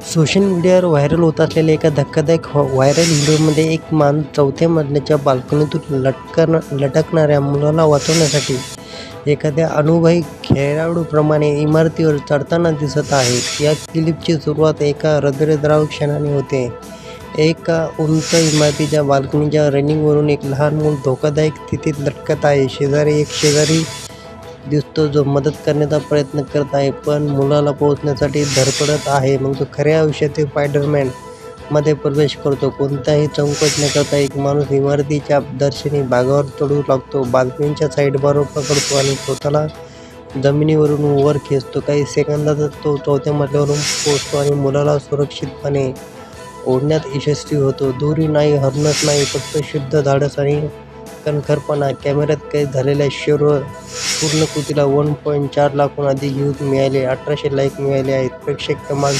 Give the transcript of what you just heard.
Social मीडियावर viral होत असलेल्या एका धक्कादायक व्हायरल व्हिडिओमध्ये एक माणूस चौथ्या मजल्याच्या बाल्कनीतून लटकन लटकणाऱ्या मुलाला वाचवण्यासाठी एखाद्या अनुभवी खेळाडूप्रमाणे इमारतीवर चढताना दिसत आहे. या क्लिपची सुरुवात एका हृदयद्राव क्षणाने होते. एका उंच इमारतीच्या बाल्कनीच्या रनिंगवरून एक लहान मूल धोकादायक स्थितीत लटकत आहे. शेजारी एक शेजारी दिसतो जो मदत करण्याचा प्रयत्न करत आहे पण मुलाला पोहोचण्यासाठी धडपडत आहे. मग तो खऱ्या आयुष्यातील स्पायडरमॅनमध्ये प्रवेश करतो. कोणताही चौकट न करता एक माणूस इमारतीच्या दर्शनी भागावर चढू लागतो, बाल्कनीच्या साइडबार पकडतो आणि स्वतःला जमिनीवरून वर खेचतो. काही सेकंदातच तो चौथ्या मजल्यावरून पोचतो आणि मुलाला सुरक्षितपणे ओढण्यात यशस्वी होतो. दूरी नाही, हरणत नाही, फक्त शुद्ध धाडस आणि कणखरपणा. कॅमेऱ्यात कैद झालेल्या शौर्य पूर्ण कृतीला वन पॉईंट चार लाखहून अधिक व्ह्यूज मिळाले, अठराशे लाईक मिळाले आहेत. प्रेक्षक क्रमांक